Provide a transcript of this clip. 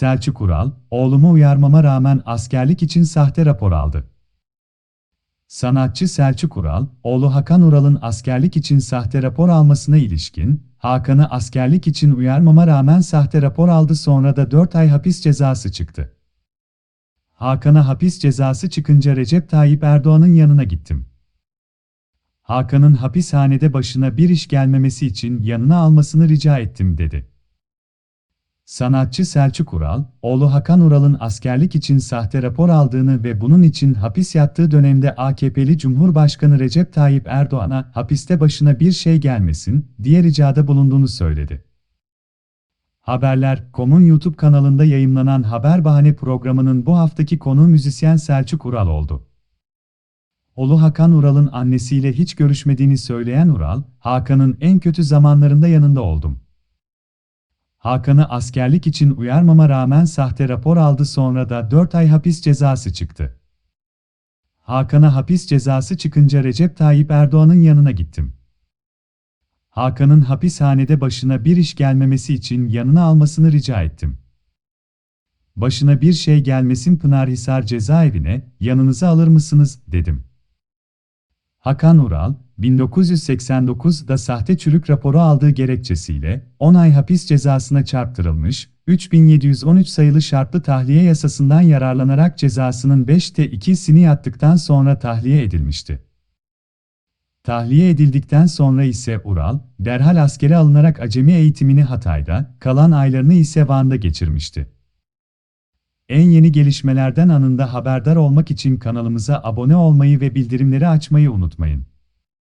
Selçuk Ural, oğlumu uyarmama rağmen askerlik için sahte rapor aldı. Sanatçı Selçuk Ural, oğlu Hakan Ural'ın askerlik için sahte rapor almasına ilişkin, Hakan'ı askerlik için uyarmama rağmen sahte rapor aldı sonra da 4 ay hapis cezası çıktı. Hakan'a hapis cezası çıkınca Recep Tayyip Erdoğan'ın yanına gittim. Hakan'ın hapishanede başına bir iş gelmemesi için yanına almasını rica ettim dedi. Sanatçı Selçuk Ural, oğlu Hakan Ural'ın askerlik için sahte rapor aldığını ve bunun için hapis yattığı dönemde AKP'li Cumhurbaşkanı Recep Tayyip Erdoğan'a hapiste başına bir şey gelmesin diye ricada bulunduğunu söyledi. Haberler.com'un YouTube kanalında yayımlanan Haber Bahane programının bu haftaki konuğu müzisyen Selçuk Ural oldu. Oğlu Hakan Ural'ın annesiyle hiç görüşmediğini söyleyen Ural, Hakan'ın en kötü zamanlarında yanında oldum. Hakan'ı askerlik için uyarmama rağmen sahte rapor aldı sonra da 4 ay hapis cezası çıktı. Hakan'a hapis cezası çıkınca Recep Tayyip Erdoğan'ın yanına gittim. Hakan'ın hapishanede başına bir iş gelmemesi için yanına almasını rica ettim. Başına bir şey gelmesin Pınarhisar cezaevine, yanınıza alır mısınız, dedim. Hakan Ural, 1989'da sahte çürük raporu aldığı gerekçesiyle 10 ay hapis cezasına çarptırılmış, 3713 sayılı şartlı tahliye yasasından yararlanarak cezasının 5'te 2'sini yattıktan sonra tahliye edilmişti. Tahliye edildikten sonra ise Ural, derhal askere alınarak acemi eğitimini Hatay'da, kalan aylarını ise Van'da geçirmişti. En yeni gelişmelerden anında haberdar olmak için kanalımıza abone olmayı ve bildirimleri açmayı unutmayın.